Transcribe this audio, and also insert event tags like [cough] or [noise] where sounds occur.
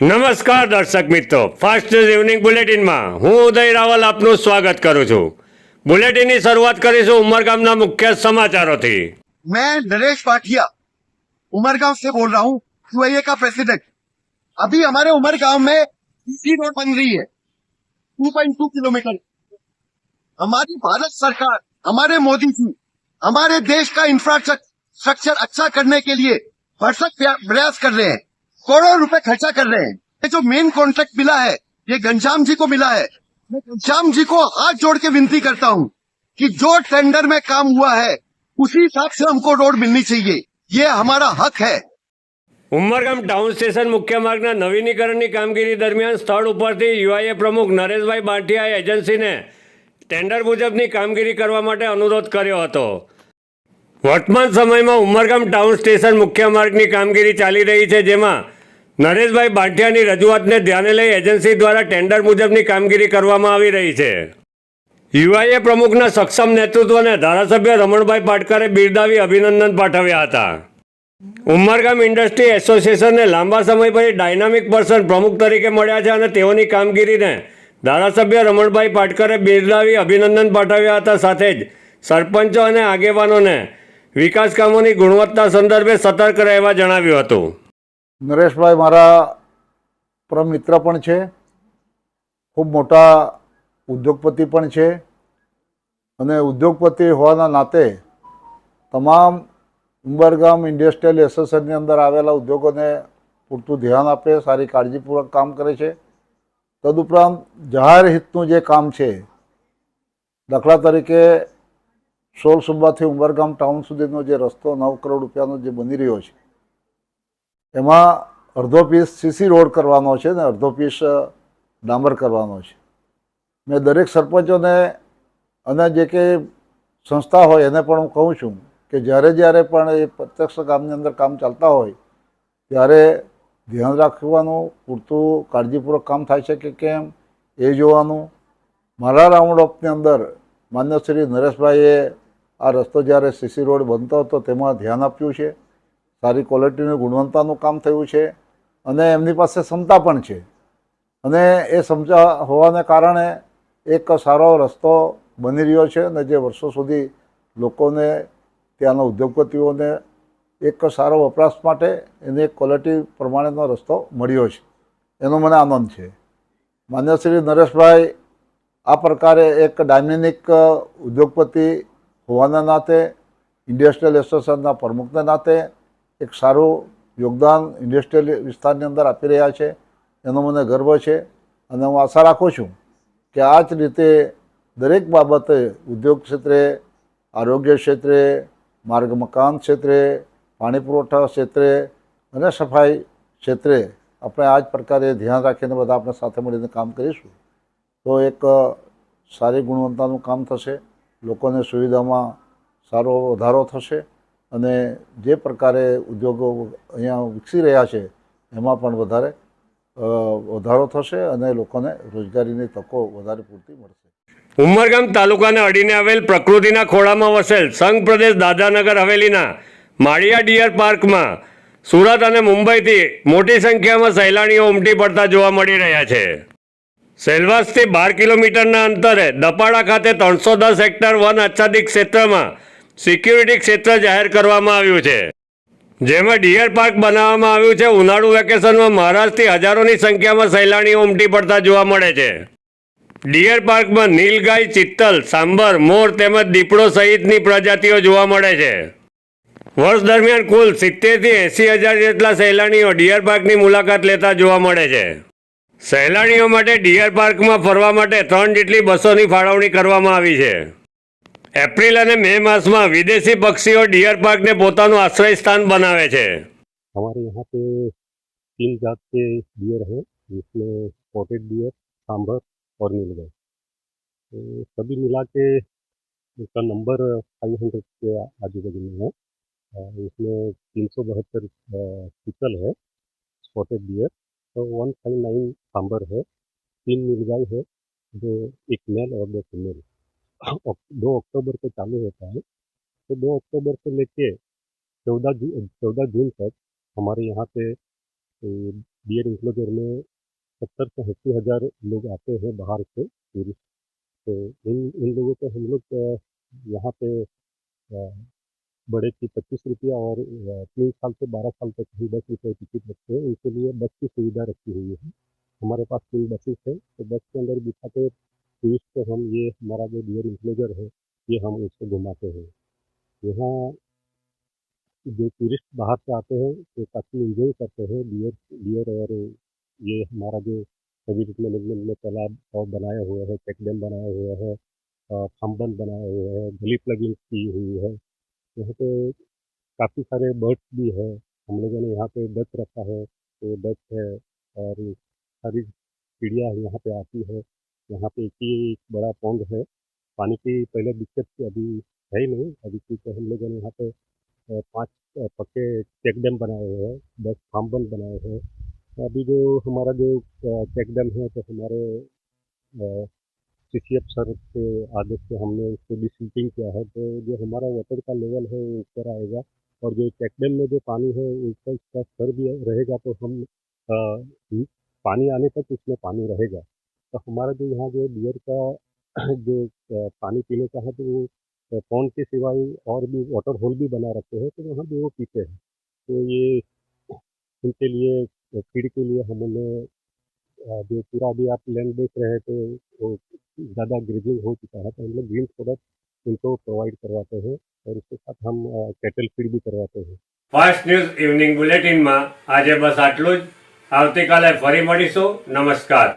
નમસ્કાર દર્શક મિત્રો ફાસ્ટ ન્યૂઝ ઇવનિંગ બુલેટિનમાં હું ઉદય રાવલ આપનું સ્વાગત કરું છું બુલેટિનની શરૂઆત કરીશું ઉમરગામના મુખ્ય સમાચારોથી मैं नरेश पाठिया उमरगांव से बोल रहा हूँ यूआईए का प्रेसिडेंट अभी हमारे उमरगांव में तीसरी रोड बन रही है 2.2 किलोमीटर हमारी भारत सरकार हमारे मोदी जी हमारे देश का इंफ्रास्ट्रक्चर अच्छा करने के लिए भरसक प्रया- प्रयास कर रहे हैं करोड़ों रुपए खर्चा कर रहे हैं ये जो मेन कॉन्ट्रैक्ट मिला है ये घनश्याम जी को मिला है मैं घनश्याम जी को हाथ जोड़ के विनती करता हूँ कि जो टेंडर में काम हुआ है उसी हिसाब से हमको रोड मिलनी चाहिए ये हमारा हक है ઉમરગામ ટાઉન સ્ટેશન મુખ્ય માર્ગના નવીનીકરણની કામગીરી દરમિયાન સ્થળ ઉપરથી યુઆઈએ પ્રમુખ નરેશભાઈ બાંટિયાએ એજન્સીને ટેન્ડર મુજબની કામગીરી કરવા માટે અનુરોધ કર્યો હતો વર્તમાન સમયમાં ઉમરગામ ટાઉન સ્ટેશન મુખ્ય માર્ગની કામગીરી ચાલી રહી છે, જેમાં નરેશભાઈ બાંઠિયાની રજૂઆતને ધ્યાને લઈ એજન્સી દ્વારા ટેન્ડર મુજબની કામગીરી કરવામાં આવી રહી છે. યુઆઈએ પ્રમુખના સક્ષમ નેતૃત્વને ધારાસભ્ય રમણભાઈ પાટકરે બિરદાવી અભિનંદન પાઠવ્યા હતા. ઉમરગામ ઇન્ડસ્ટ્રી એસોસિએશનને લાંબા સમય પછી ડાયનામિક પર્સન પ્રમુખ તરીકે મળ્યા છે અને તેઓની કામગીરીને ધારાસભ્ય રમણભાઈ પાટકરે બિરદાવી અભિનંદન પાઠવ્યા હતા. સાથે જ સરપંચો અને આગેવાનોને વિકાસ કામોની ગુણવત્તા સંદર્ભે સતર્ક રહેવા જણાવ્યું હતું. નરેશભાઈ મારા પરમ મિત્ર પણ છે. ખૂબ મોટા ઉદ્યોગપતિ પણ છે. અને ઉદ્યોગપતિ હોવાના નાતે તમામ ઉંબરગામ ઇન્ડસ્ટ્રીયલ એસોસિએશનની અંદર આવેલા ઉદ્યોગોને પૂરતું ધ્યાન આપે, સારી કાળજીપૂર્વક કામ કરે છે. તદુપરાંત જાહેર હિતનું જે કામ છે, દાખલા તરીકે સોળ સુબાથી ઉંબરગામ ટાઉન સુધીનો જે રસ્તો, નવ કરોડ રૂપિયાનો જે બની રહ્યો છે, એમાં અડધો પીસ સીસી રોડ કરવાનો છે ને અડધો પીસ ડામર કરવાનો છે. મેં દરેક સરપંચોને અને જે કે સંસ્થા હોય એને પણ હું કહું છું કે જ્યારે જ્યારે પણ એ પ્રત્યક્ષ ગામની અંદર કામ ચાલતા હોય, ત્યારે ધ્યાન રાખવાનું, પૂરતું કાળજીપૂર્વક કામ થાય છે કે કેમ, એ જોવાનું. મારા રાઉન્ડ ઓફની અંદર માન્ય શ્રી નરેશભાઈએ આ રસ્તો જ્યારે સીસી રોડ બનતો હતો તેમાં ધ્યાન આપ્યું છે. સારી ક્વોલિટીનું ગુણવત્તાનું કામ થયું છે અને એમની પાસે ક્ષમતા પણ છે. અને એ ક્ષમતા હોવાને કારણે એક સારો રસ્તો બની રહ્યો છે અને જે વર્ષો સુધી લોકોને ત્યાંના ઉદ્યોગપતિઓને એક સારો વપરાશ માટે એને એક ક્વોલિટી પ્રમાણેનો રસ્તો મળ્યો છે. એનો મને આનંદ છે. માન્ય શ્રી નરેશભાઈ, આ પ્રકારે એક ડાયનેમિક ઉદ્યોગપતિ હોવાના નાતે ઇન્ડસ્ટ્રીયલ એસોસિએશનના પ્રમુખના નાતે એક સારું યોગદાન ઇન્ડસ્ટ્રીયલ વિસ્તારની અંદર આપી રહ્યા છે. એનો મને ગર્વ છે અને હું આશા રાખું છું કે આ જ રીતે દરેક બાબતે ઉદ્યોગ ક્ષેત્રે, આરોગ્ય ક્ષેત્રે, માર્ગ મકાન ક્ષેત્રે, પાણી પુરવઠા ક્ષેત્રે અને સફાઈ ક્ષેત્રે આપણે આ જ પ્રકારે ધ્યાન રાખીને બધા આપણે સાથે મળીને કામ કરીશું. તો એક સારી ગુણવત્તાનું કામ થશે. લોકોને સુવિધામાં સારો વધારો થશે અને જે પ્રકારે ઉદ્યોગો અહીંયા વિકસી રહ્યા છે, એમાં પણ વધારે વધારો થશે અને લોકોને રોજગારીની તકો વધારે પૂરતી મળશે. ઉમરગામ તાલુકાને અડીને આવેલ પ્રકૃતિના ખોળામાં વસેલ સંઘ પ્રદેશ દાદાનગર હવેલીના માળિયા ડિયર પાર્કમાં સુરત અને મુંબઈથી મોટી સંખ્યામાં સહેલાણીઓ ઉમટી પડતા જોવા મળી રહ્યા છે. સેલવાસથી બાર કિલોમીટરના અંતરે દપાડા ખાતે ત્રણસો દસ હેક્ટર વન આચ્છાદિત ક્ષેત્રમાં સિક્યુરિટી ક્ષેત્ર જાહેર કરવામાં આવ્યું છે. જેમાં ડિયર પાર્ક બનાવવામાં આવ્યું છે. ઉનાળુ વેકેશનમાં મહારાષ્ટ્રથી હજારોની સંખ્યામાં સહેલાણીઓ ઉમટી પડતા જોવા મળે છે. ડિયર પાર્કમાં નીલગાય, ચિત્તલ, સાંભર, મોર તેમજ દીપડો સહિતની પ્રજાતિઓ જોવા મળે છે. વર્ષ દરમિયાન કુલ સિત્તેરથી એંસી હજાર જેટલા સહેલાણીઓ ડિયર પાર્કની મુલાકાત લેતા જોવા મળે છે. સહેલાણીઓ માટે ડિયર પાર્કમાં ફરવા માટે ત્રણ જેટલી બસોની ફાળવણી કરવામાં આવી છે એપ્રિલ અને મે માસમાં વિદેશી પક્ષીઓ ડિયર પાર્કને પોતાનું આશ્રય સ્થાન બનાવે છે हमारे यहाँ पे तीन जात के डियर हैं जिसमें स्पॉटेड डियर सांभर और नीलगाय तो सभी मिला के इसका नंबर फाइव हंड्रेड के आजू बाजू में है अ, इसमें तीन सौ बहत्तर चिकल है स्पॉटेड डियर तो वन फाइव नाइन सांभर है, तीन नीलगाय है, जो एक मेल और दो फीमेल। दो अक्टूबर को चालू होता है। तो दो अक्टूबर से लेके चौदह जून चौदह जून तक हमारे यहाँ पे डियर इंक्लोजर में सत्तर से अस्सी हज़ार लोग आते हैं बाहर से टूरिस्ट तो इन इन लोगों को हम लोग यहाँ पे बड़े की पच्चीस रुपया और तीन साल से बारह साल तक हम दस रुपये टिकट रखते हैं। उनके लिए बस की सुविधा रखी हुई है। हमारे पास तीन बसेस है तो बस के अंदर बिठा के टूरिस्ट को हम ये, हमारा जो डियर इंक्लोजर है, ये हम उसको घुमाते हैं। यहाँ जो टूरिस्ट बाहर से आते हैं तो काफ़ी इंजॉय करते हैं। डियर डियर और ये हमारा जो हैबिटेट मैनेजमेंट में तालाब और बनाए हुए हैं चेक डैम बनाए हुए हैं खम्बन बनाए हुए हैं, गली प्लगिंग की हुई है। यहाँ पे काफ़ी सारे बर्ड्स भी है। हम लोगों ने यहाँ पे डक रखा है तो डक है और सारी चिड़िया यहाँ पे आती है। यहाँ पे एक ही बड़ा पौंड है। पानी की पहले दिक्कत अभी है ही नहीं। अभी क्योंकि हम लोगों ने यहाँ पे पाँच पक्के चेक डैम बनाए हुए हैं दस खाम्बन बनाए हैं। अभी जो हमारा जो चेक डैम है तो हमारे सी सी एफ़ सर के आदेश से हमने उसको डिसिल्टिंग किया है तो जो हमारा वाटर का लेवल है वो ऊपर आएगा और जो चेक में जो पानी है ऊपर का स्तर भी रहेगा तो हम अ, पानी आने तक उसमें पानी रहेगा। तो हमारा जो यहाँ जो डियर का [clears throat] जो पानी पीने का है तो वो पौंड के सिवाय और भी वाटर होल भी बना रखे हैं तो वहाँ भी वो पीते हैं। तो ये उनके लिए फ़ीड के लिए हमने जो पूरा भी आप लैंड देख रहे हैं तो वो ज़्यादा ग्रीजिंग हो चुका है तो हम लोग ग्रीन प्रोडक्ट उनको प्रोवाइड करवाते हैं और उसके साथ हम कैटल फीड भी करवाते हैं ફાસ્ટ ન્યૂઝ ઇવનિંગ બુલેટિનમાં આજે બસ આટલું જ આવતીકાલે ફરી મળીશું નમસ્કાર